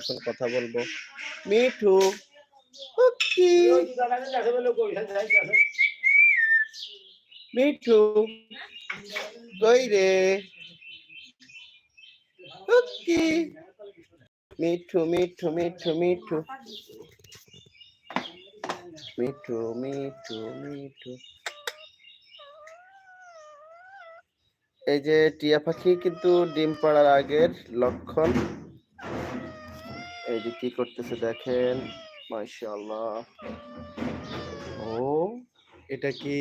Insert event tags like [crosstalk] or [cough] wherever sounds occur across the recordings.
এখন কথা বলব। মিঠু মিঠু রে? মিঠু মিঠু মিঠু মিঠু। মিঠু মিঠু মিঠু। এই যে টিয়া পাখি কিন্তু ডিম পাড়ার আগের লক্ষণ। এই যে কি করতেছে দেখেন মাশাআল্লাহ। ও এটা কি?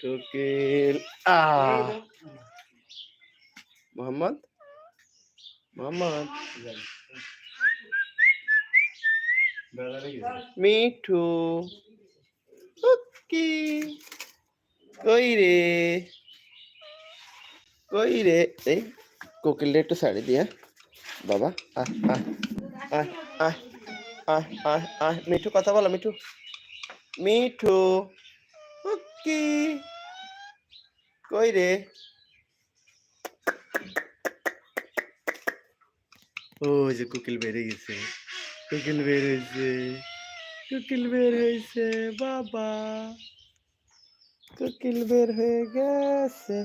কোকিল। আহ। মোহাম্মদ? মোহাম্মদ? মিঠু। কুকি। কই রে? কই রে? এই কোকিলটা একটু শাড়ি দিয়া বাবা আহ আহ আহ আহ আহ আহ আহ মিঠু কথা বলো মিঠু। মিঠু কুকি কই রে? ও যে কোকিল বেড়ে গেছে। কোকিল বের হয়েছে। কোকিল বের হয়েছে বাবা। কোকিল বের হয়ে গেছে।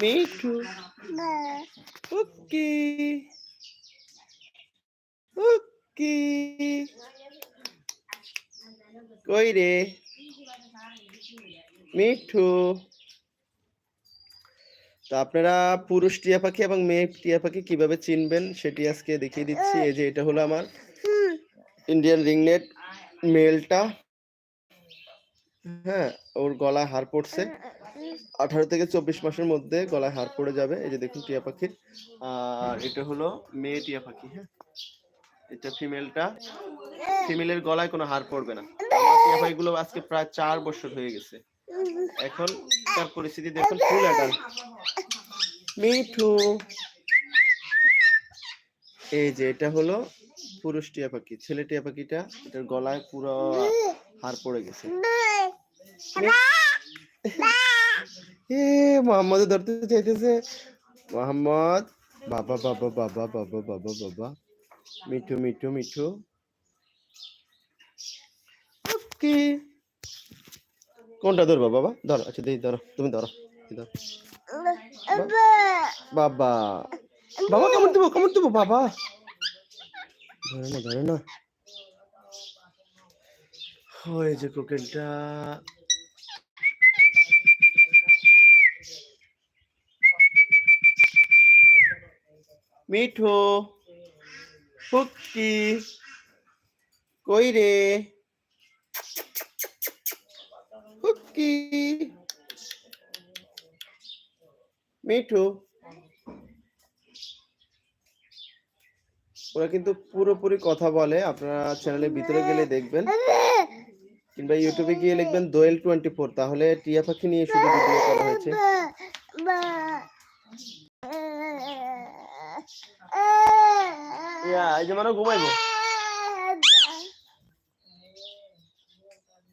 মিঠু কুকি কুকি কই রে মিঠু তো আপনারা পুরুষ টিয়া পাখি এবং মেয়ে টিয়া পাখি কীভাবে চিনবেন সেটি আজকে দেখিয়ে দিচ্ছি। এই যে এটা হলো আমার ইন্ডিয়ান রিংনেট মেলটা হ্যাঁ ওর গলায় হার পড়ছে। আঠারো থেকে চব্বিশ মাসের মধ্যে গলায় হার পড়ে যাবে। এই যে দেখুন টিয়া পাখির। আর এটা হলো মেয়ে টিয়া পাখি হ্যাঁ। এটা ফিমেলটা। ফিমেলের গলায় কোনো হার পড়বে না। টিয়া পাখিগুলো আজকে প্রায় চার বছর হয়ে গেছে। এখন তার পরিস্থিতি দেখুন ফুল অ্যাডাল্ট মিঠু। এই যে এটা হলো পুরুষ টিয়া পাখি, ছেলে টিয়া পাখিটা, এটার গলায় পুরো হার পড়ে গেছে। এ মোহাম্মদ ধরতে চাইতেছে। মোহাম্মদ বাবা বাবা বাবা বাবা বাবা বাবা। মিঠু মিঠু মিঠু। কি কোনটা ধরবা বাবা? ধরো আচ্ছা দিই ধরো তুমি ধরো। বাবা। বাবা। কামড় দেবো কামড় দেবো বাবা। ধরে না ধরে না। ওই যে কোকেলটা মিঠু ফুক্কি কই রে ফুক্কি মিঠু। ওরা কিন্তু পুরোপুরি কথা বলে, আপনারা চ্যানেলের ভিতরে গেলে দেখবেন। কিংবা ইউটিউবে গিয়ে লিখবেন দোয়েল টোয়েন্টি ফোর তাহলে টিয়া পাখি নিয়ে শুধু ভিডিও করা হয়েছে। [laughs] ইয়া এই যে মানে ঘুমাইবো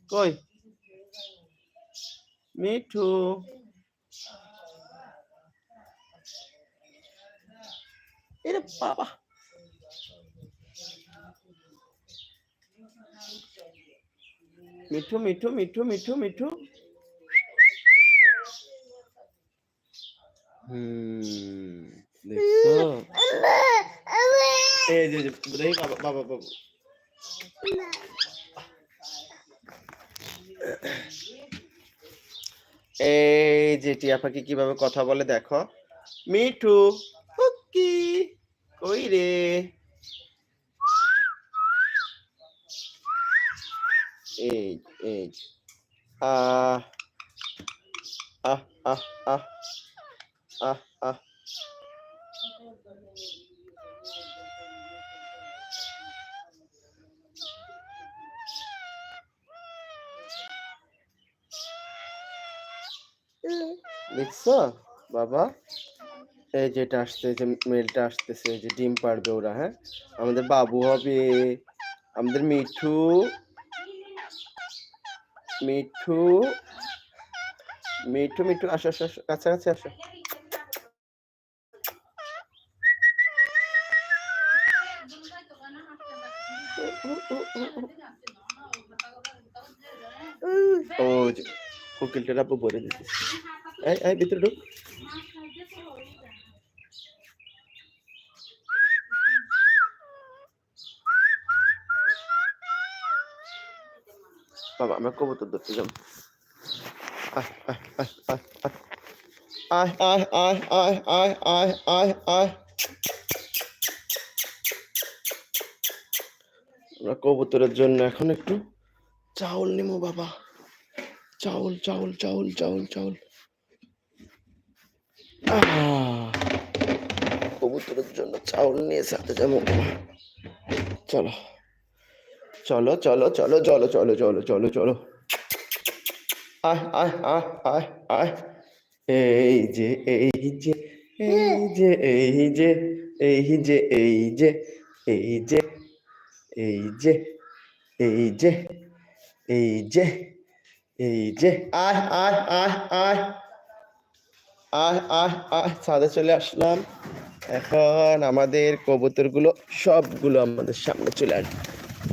কই মিঠু এরে বাবা মিঠু মিঠু মিঠু মিঠু মিঠু হুম দেখছ এই যে টিয়া পাখি কীভাবে কথা বলে দেখো। মিঠু হুক্কি কই রে? এই এই আহ আহ আহ আহ আহ দেখছ? বাবা, এই যেটা আসছে যে মেলটা আসতেছে যে ডিম পারবে ওরা হ্যাঁ? আমাদের বাবু হবে, আমাদের মিঠু মিঠু মিঠু মিঠু, আসো আসো আসো, কাছাকাছি আসো। যে, কোকিলটার আপু বলে দিতে এই এই, ভিতরে ঢুক। বাবা, আমরা কবুতর ধরতে যাব। আয় আয় আয় আয় আয়। আয় আয় আয় আয় আমরা কবুতরের জন্য এখন একটু চাউল নিমো, বাবা। চাউল চাউল চাউল চাউল চাউল। কবুতরের জন্য চাউল নিয়ে সাথে যাব চলো চলো চলো চলো চলো চলো চলো চলো চলো আয় আয় আয় আয় আয় এই যে এই যে এই যে এই যে এই যে এই যে এই যে এই যে এই যে এই যে এই যে আয় আয় আয় আয় আয় আহ আহ, ছাদে চলে আসলাম। এখন আমাদের কবুতরগুলো সবগুলো আমাদের সামনে চলে আসবে।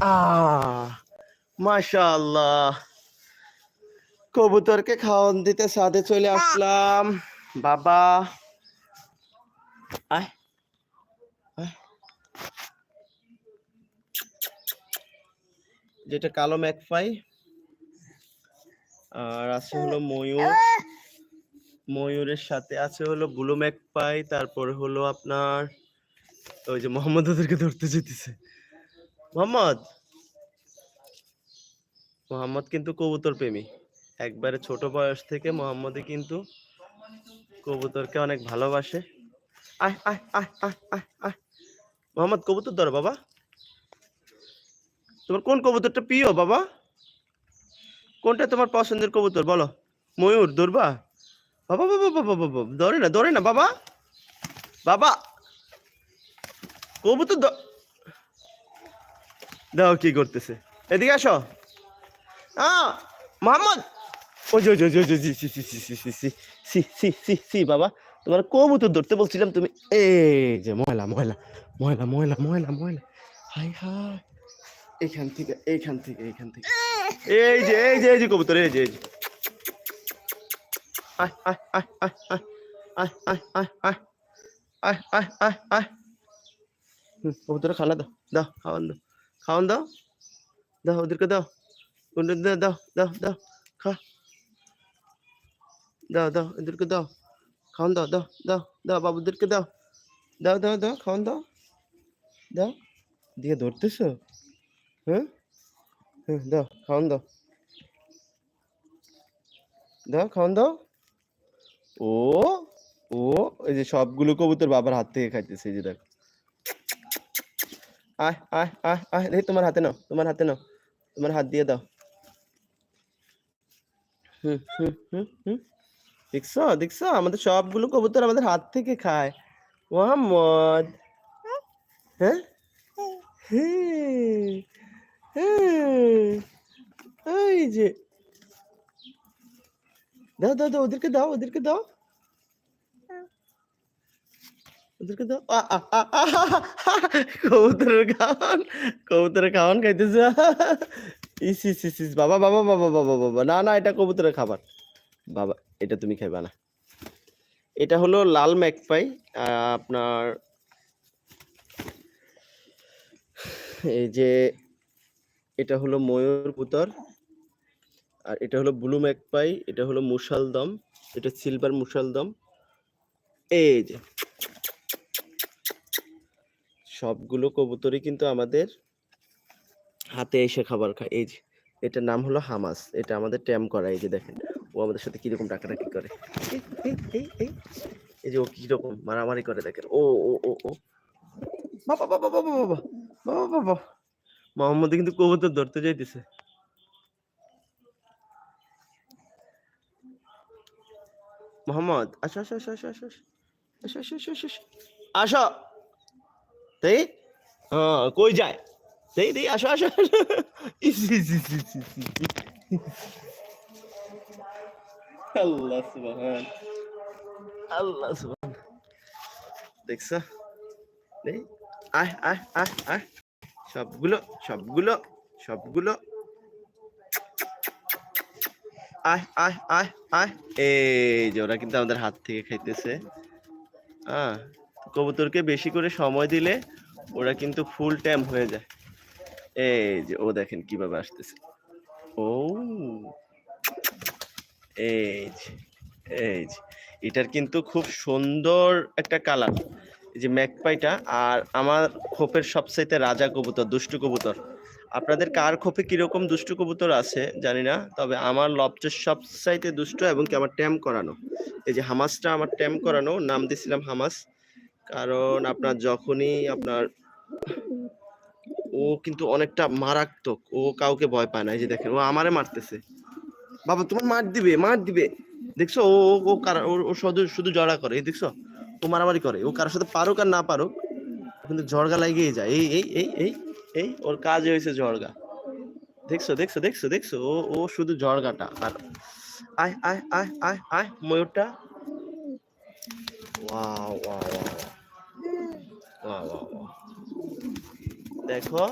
আহ, মাশাআল্লাহ। কবুতরকে খাওয়ান দিতে সাথে চলে আসলাম। বাবা। আয়। যেটা কালো ম্যাকফাই। আর আছে হলো ময়ূর। ময়ূরের সাথে আছে হলো ব্লু ম্যাকপাই তারপরে হলো আপনার ওই যে মোহাম্মদ ওদেরকে ধরতে যেতেছে। মোহাম্মদ! মোহাম্মদ কিন্তু কবুতর প্রেমী। একবারে ছোট বয়স থেকে মোহাম্মদই কিন্তু কবুতরকে অনেক ভালোবাসে। আয় আয় মোহাম্মদ, কবুতর ধরো বাবা। তোমার কোন কবুতরটা প্রিয় বাবা? কোনটা তোমার পছন্দের কবুতর বলো। ময়ূর, ধরবা? বাবা বাবা বাবা বাবা ধরে না ধরে না বাবা বাবা কবুতর দাও কি করতেছে এদিকে আসো আহ মোহাম্মদ ওই যে ওই যে যে, সি সি সি সি সি সি সি সি সি সি বাবা তোমার কবুতর ধরতে বলছিলাম তুমি এই যে ময়লা ময়লা ময়লা ময়লা ময়লা ময়লা হাই হাই এইখান থেকে এইখান থেকে এইখান থেকে এই যে এই যে এই যে কবুতর এই যে এই যে আয় আয় আয় আয় আয় আয় আয় আয় আয় আয় আয় আয় আয় হুম, কবুতরে খানা দাও দাও খাওয়ান দাও খাওয়ান দাও দাও ওদেরকে দাও ওদের দাও দাও দাও দাও খা দাও দাও এদেরকে দাও খাওয়ান দাও দাও দাও দাও বাবুদেরকে দাও দাও দাও দাও খাওয়ান দাও দাও দিয়ে ধরতেছো হ্যাঁ হ্যাঁ দাও খাওয়ান দাও দাও খাওয়ান দাও ও ও, এই যে সবগুলো কবুতর বাবার হাত থেকে খাইতেছে, এই যে দেখো। আয় আয় আয় আয় দেখি তোমার হাতে নাও, তোমার হাতে নাও, তোমার হাত দিয়ে দাও। হুম হুম হুম হুম। দেখছ দেখছ, আমাদের সবগুলো কবুতর আমাদের হাত থেকে খায়। মোহাম্মদ। হ্যাঁ? হ্যাঁ হ্যাঁ এই যে। দাও দাও দাও ওদেরকে দাও ওদেরকে দাও। ওদেরকে দাও। কবুতরের খাওয়ান কবুতরের খাওয়ান খাইতেছে। ইস ইস ইস ইস, বাবা বাবা বাবা বাবা বাবা না না এটা কবুতরের খাবার। বাবা এটা তুমি খাইবা না। এটা হলো লাল ম্যাকপাই আহ, আপনার এই যে এটা হলো ময়ূর পুতর। আর এটা হলো ব্লু ম্যাকপাই এটা হলো মুসালদম এটা সিলভার মুসালদম এই যে। সবগুলো কবুতরই কিন্তু আমাদের হাতে এসে খাবার খায়। এই যে এটার নাম হলো হামাস এটা আমাদের ট্যাম করা এই যে দেখেন ও আমাদের সাথে কীরকম ডাকাডাকি করে। এই, যে ও কীরকম মারামারি করে দেখেন। ও ও ও ও। বাবা বাবা বাবা বাবা বাবা বাবা মোহাম্মদ কিন্তু কবুতর ধরতে যাইতেছে। মোহাম্মদ আসো আসো আসো আসো আসো আসো। আসো আসো আসো আসো তাই হ্যাঁ কই যায়? দেই দেই আসো আসো। আল্লাহ সুবহান। আল্লাহ সুবহান। দেখছ? নেই আয় আয় আয় আয়। সবগুলো সবগুলো সবগুলো। ওরা কিন্তু আমাদের হাত থেকে খাইতেছে। হ্যাঁ কবুতরকে বেশি করে সময় দিলে ওরা কিন্তু ফুল টাইম হয়ে যায়। এই যে ও দেখেন কীভাবে আসতেছে। ও, এই যে এটার কিন্তু খুব সুন্দর একটা কালার এই যে ম্যাকপাইটা আর আমার খোপের সবচাইতে রাজা কবুতর, দুষ্টু কবুতর। আপনাদের কার খোপে কীরকম দুষ্টু কবুতর আছে, জানি না, তবে আমার লবচের সবচাইতে দুষ্ট এবং কি আমার ট্যাম করানো। এই যে হামাসটা আমার ট্যাম করানো, নাম দিছিলাম হামাস, কারণ আপনার যখনই আপনার ও কিন্তু অনেকটা মারাত্মক, ও কাউকে ভয় পায় না, এই যে দেখেন, ও আমারে মারতেছে। বাবা, তোমার মার দিবে মার দিবে। দেখছ, ও, ও- কার, ও শুধু শুধু জড়া করে, এই দেখছ, ও মারামারি করে, ও কারোর সাথে পারুক আর না পারুক, কিন্তু ঝড়গা লাগিয়ে যায়, এই এই এই এই। এই ওর কাজ হয়েছে ঝড়গা দেখছ দেখছ দেখছ দেখছ? ও ও শুধু ঝড়গাটা আর আয় আয় আয় আয় আয়, ময়ূরটা। Wow wow wow. ওয়াও দেখো।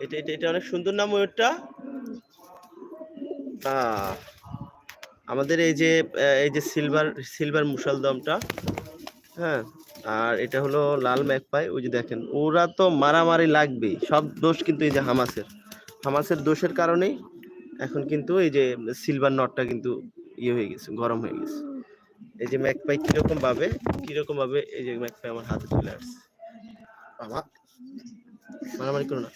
এটা এটা এটা অনেক সুন্দর না ময়ূরটা? আমাদের এই যে এই যে সিলভার সিলভার মুসালদমটা হ্যাঁ? আর এটা হলো লাল ম্যাকপাই ওই যে দেখেন ওরা তো মারামারি লাগবেই সব দোষ কিন্তু এই যে হামাসের। হামাসের দোষের কারণেই এখন কিন্তু এই যে সিলভার নটটা কিন্তু ইয়ে হয়ে গেছে গরম হয়ে গেছে। এই যে ম্যাকপাই কীরকম ভাবে কীরকম ভাবে এই যে ম্যাকপাই আমার হাতে চলে আসছে। বাবা। মারামারি করো না।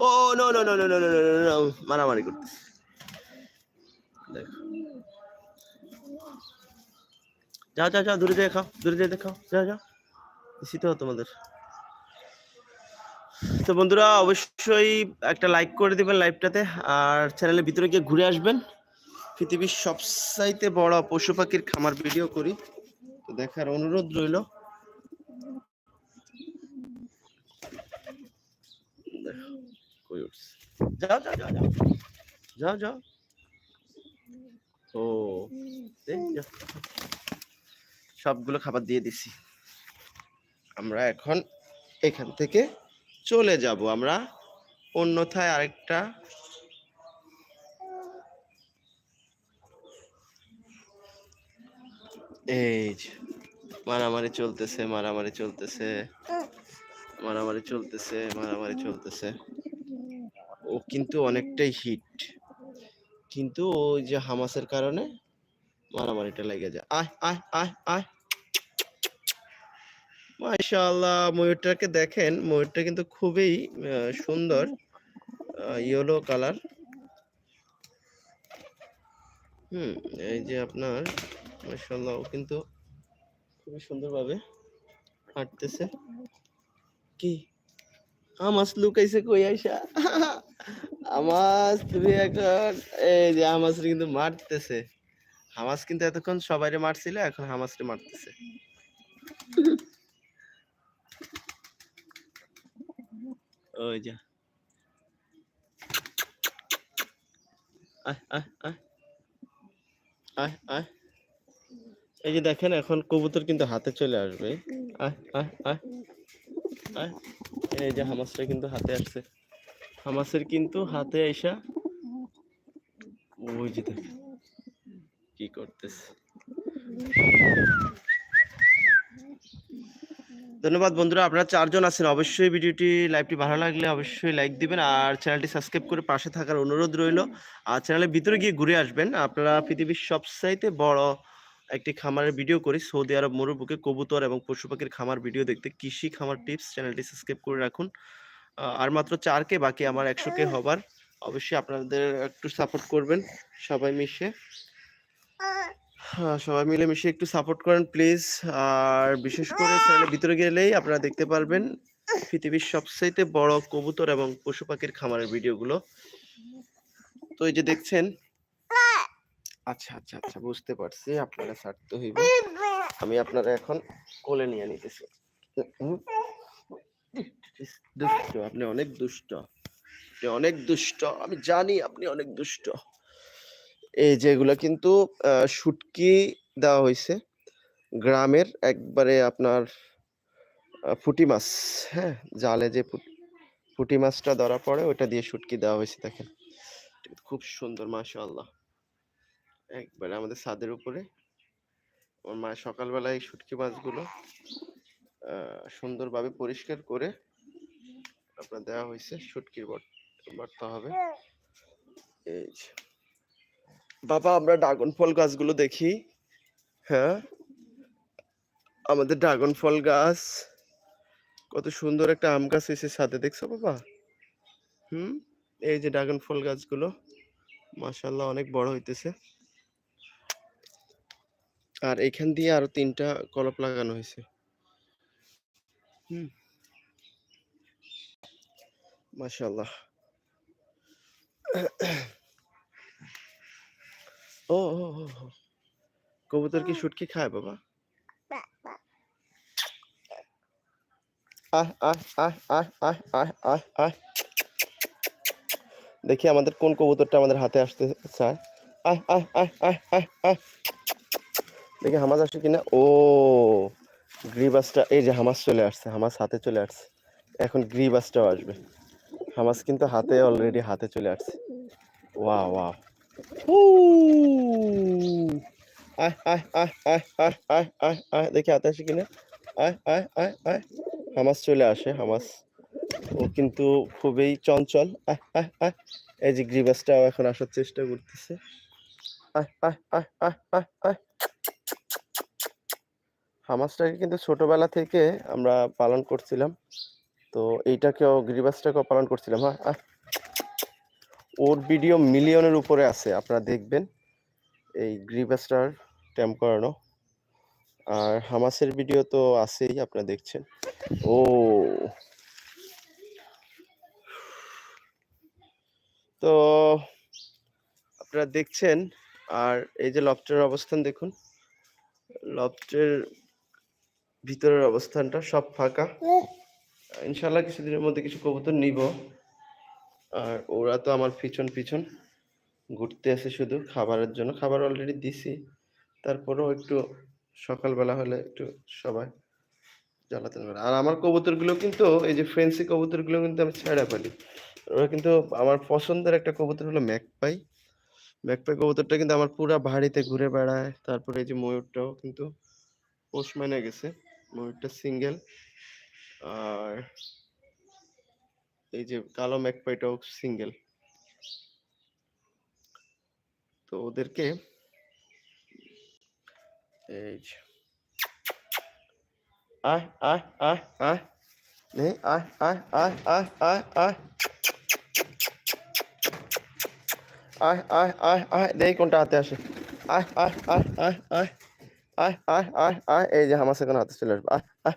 ও no no no no no no no মারামারি করতেছে। দেখো। যাও যাও যাও দূরে যেয়ে খাও দূরে যেয়ে দেখাও যাও যাও। দিছি তো তোমাদের তো বন্ধুরা, অবশ্যই একটা লাইক করে দিবেন লাইভটাতে আর চ্যানেলের ভিতরে গিয়ে ঘুরে আসবেন। পৃথিবীর সবচাইতে বড় পশু পাখির খামার ভিডিও করি। তো দেখার অনুরোধ রইল। যাও যাও যাও যাও। যাও ও সবগুলো খাবার দিয়ে দিছি। আমরা এখন এখান থেকে চলে যাব। আমরা অন্যথায় আরেকটা এই মারামারি চলতেছে মারামারি চলতেছে মারামারি চলতেছে মারামারি চলতেছে। ও কিন্তু অনেকটাই হিট কিন্তু ওই যে হামাসের কারণে মারামারিটা লেগে যায়। আয় আয় আয় আয়। মাশাআল্লাহ, ময়ূরটাকে দেখেন, ময়ূরটা কিন্তু খুবই সুন্দর ইয়েলো কালার হুম, এই যে আপনার, মাশাআল্লাহ কিন্তু খুবই সুন্দরভাবে হাঁটতেছে। কি? আমাস লুকাইছে কই আইসা? আমাস তুমি এখন, এই যে আমাস কিন্তু মারতেছে। হামাস কিন্তু এতক্ষণ সবাইরে মারছিল, এখন হামাসরে মারতেছে। ওই যা আয় আয় আয় আয় এই যে দেখেন, এখন কবুতর কিন্তু হাতে চলে আসবে। এই যে হামাসটা কিন্তু হাতে আসছে। হামাসের কিন্তু হাতে আইসা ওই যে দেখেন, কি করতেছে। ধন্যবাদ বন্ধুরা, আপনারা চারজন আছেন, অবশ্যই ভিডিওটি লাইভটি ভালো লাগলে অবশ্যই লাইক দিবেন আর চ্যানেলটি সাবস্ক্রাইব করে পাশে থাকার অনুরোধ রইল। আর চ্যানেলের ভিতরে গিয়ে ঘুরে আসবেন, আপনারা পৃথিবীর সবচাইতে বড় একটি খামারের ভিডিও করি, সৌদি আরব মরুবুকে কবুতর এবং পশু পাখির খামার ভিডিও দেখতে। কৃষি খামার টিপস চ্যানেলটি সাবস্ক্রাইব করে রাখুন। আর মাত্র চার কে বাকি, আমার একশো কে হবার। অবশ্যই আপনাদের একটু সাপোর্ট করবেন সবাই মিশে। সবাই মিলে মিশে একটু সাপোর্ট করেন প্লিজ আর বিশেষ করে ভিতরে গেলেই আপনারা দেখতে পারবেন পৃথিবীর সবচাইতে বড় কবুতর এবং পশু পাখির খামারের ভিডিওগুলো। তো এই যে দেখছেন? আচ্ছা আচ্ছা আচ্ছা বুঝতে পারছি। আপনারা ছাড়তে হইব। আমি আপনারা এখন কোলে নিয়ে নিতেছি? দুষ্ট, আপনি অনেক দুষ্ট। আপনি অনেক দুষ্ট। আমি জানি আপনি অনেক দুষ্ট। এই যে এগুলা কিন্তু শুটকি দেওয়া হয়েছে গ্রামের একবারে আপনার পুঁটি মাছ হ্যাঁ? জালে যে পুঁটি মাছটা ধরা পড়ে ওটা দিয়ে শুটকি দেওয়া হয়েছে দেখেন। খুব সুন্দর, মাশাআল্লাহ। একবারে আমাদের ছাদের উপরে। আমার মা সকালবেলা এই শুটকি মাছগুলো সুন্দরভাবে পরিষ্কার করে আপনার দেওয়া হয়েছে শুটকির ভর্তা হবে। এই। বাবা, আমরা ড্রাগন ফল গাছগুলো দেখি। হ্যাঁ? আমাদের ড্রাগন ফল গাছ, কত সুন্দর একটা আম গাছ হয়েছে সাথে দেখছ বাবা? হুম? এই যে ড্রাগন ফল গাছগুলো মাশাল্লাহ অনেক বড় হইতেছে। আর এখান দিয়ে আরও তিনটা কলপ লাগানো হয়েছে। হুম। মাশাল্লাহ ও। কবুতর কি শুটকি খায় বাবা আহ আহ আহ আহ আহ আহ আহ আহ দেখি আমাদের কোন কবুতরটা আমাদের হাতে আসতে চায় আহ আহ আহ আহ আহ আহ দেখি হামাজ আসে কিনা ও গ্রিবাসটা এই যে হামাজ চলে আসছে হামাজ হাতে চলে আসছে এখন গ্রিবাসটাও আসবে হামাজ কিন্তু হাতে অলরেডি হাতে চলে আসছে ওয়া ওয়া Huu. Ay ay ay ay ay ay দেখি হাতে আসে কিনা? আয় আয় আয় হামাস চলে আসে, হামাস। ও কিন্তু খুবই চঞ্চল। আয় আয় আয়। এই যে গ্রিবাসটাও এখন আসার চেষ্টা করতেছে। আয় আয় আয় আয় আয় আয়। হামাসটাকে কিন্তু ছোটবেলা থেকে আমরা পালন করছিলাম। তো এইটাকেও, গ্রিবাসটাকেও পালন করছিলাম। হ্যাঁ ওর ভিডিও মিলিয়নের উপরে আছে, আপনারা দেখবেন। এই গ্রিবাসটার ট্যাম্প করানো। আর হামাসের ভিডিও তো আছেই, আপনারা দেখছেন। ও। তো, আপনারা দেখছেন, আর এই যে লফটের অবস্থান দেখুন। লফটের ভিতরের অবস্থানটা সব ফাঁকা। ইনশাল্লাহ কিছুদিনের মধ্যে কিছু কবুতর নিব। আর ওরা তো আমার পিছন পিছন ঘুরতে আসে শুধু খাবারের জন্য। খাবার অলরেডি দিছি। তারপরেও একটু সকালবেলা হলে একটু সবাই জ্বালাতন করে। আর আমার কবুতরগুলো কিন্তু, এই যে ফ্রেন্সি কবুতরগুলো কিন্তু আমি ছেড়ে ফেলি। ওরা কিন্তু আমার পছন্দের একটা কবুতর হলো ম্যাকপাই। ম্যাকপাই কবুতরটা কিন্তু আমার পুরো বাড়িতে ঘুরে বেড়ায়। তারপরে এই যে ময়ূরটাও কিন্তু পোষ মেনে গেছে। ময়ূরটা সিঙ্গেল আর এই যে কালো ম্যাকপাইটাও সিঙ্গেল তো ওদেরকে এই যে আয় আয় আয় আয় নেই আয় আয় আয় আয় আয় আয় আয় আয় আয় আয় দেখি কোনটা হাতে আসে আয় আয় আয় আয় আয় আয় আয় আয় আয় এই যে আমার সেখানে হাতে চলে আসবে আয় আয়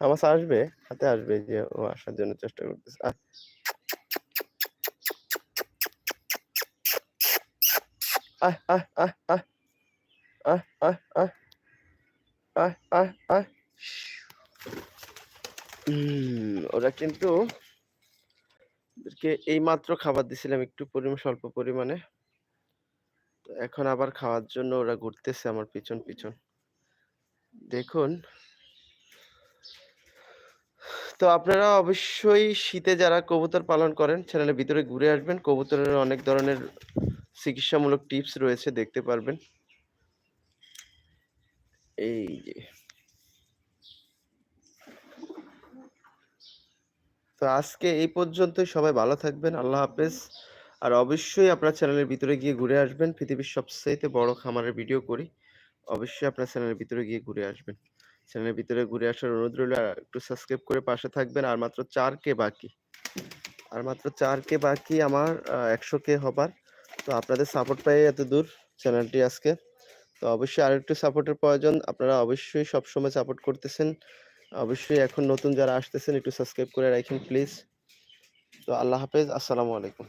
আমার আসবে হাতে আসবে যে ও আসার জন্য চেষ্টা করতেছে আয় আয় আয় আয় আয় আয় আয় আয় আয় আয় ওরা কিন্তু ওদেরকে এই মাত্র খাবার দিছিলাম একটু পরিমাণ স্বল্প পরিমাণে এখন আবার খাওয়ার জন্য ওরা ঘুরতেছে আমার পিছন পিছন দেখুন তো আপনারা অবশ্যই শীতে যারা কবুতর পালন করেন চ্যানেলের ভিতরে ঘুরে আসবেন। কবুতরের অনেক ধরনের চিকিৎসামূলক টিপস রয়েছে, দেখতে পারবেন। এই যে। তো আজকে এই পর্যন্তই, সবাই ভালো থাকবেন, আল্লাহ হাফেজ। আর অবশ্যই আপনার চ্যানেলের ভিতরে গিয়ে ঘুরে আসবেন, পৃথিবীর সবচাইতে বড় খামারের ভিডিও করি। অবশ্যই আপনার চ্যানেলের ভিতরে গিয়ে ঘুরে আসবেন। চ্যানেলের ভিতরে ঘুরে আসার অনুরোধ রইল, আর একটু সাবস্ক্রাইব করে পাশে থাকবেন। আর মাত্র চার কে বাকি। আর মাত্র চার কে বাকি আমার একশো কে হবার। তো আপনাদের সাপোর্ট পাই এত দূর চ্যানেলটি আজকে। তো অবশ্যই আরেকটু সাপোর্টের প্রয়োজন। আপনারা অবশ্যই সবসময় সাপোর্ট করতেছেন। অবশ্যই এখন নতুন যারা আসতেছেন, একটু সাবস্ক্রাইব করে রাখেন প্লিজ তো আল্লাহ হাফেজ। আসসালামু আলাইকুম।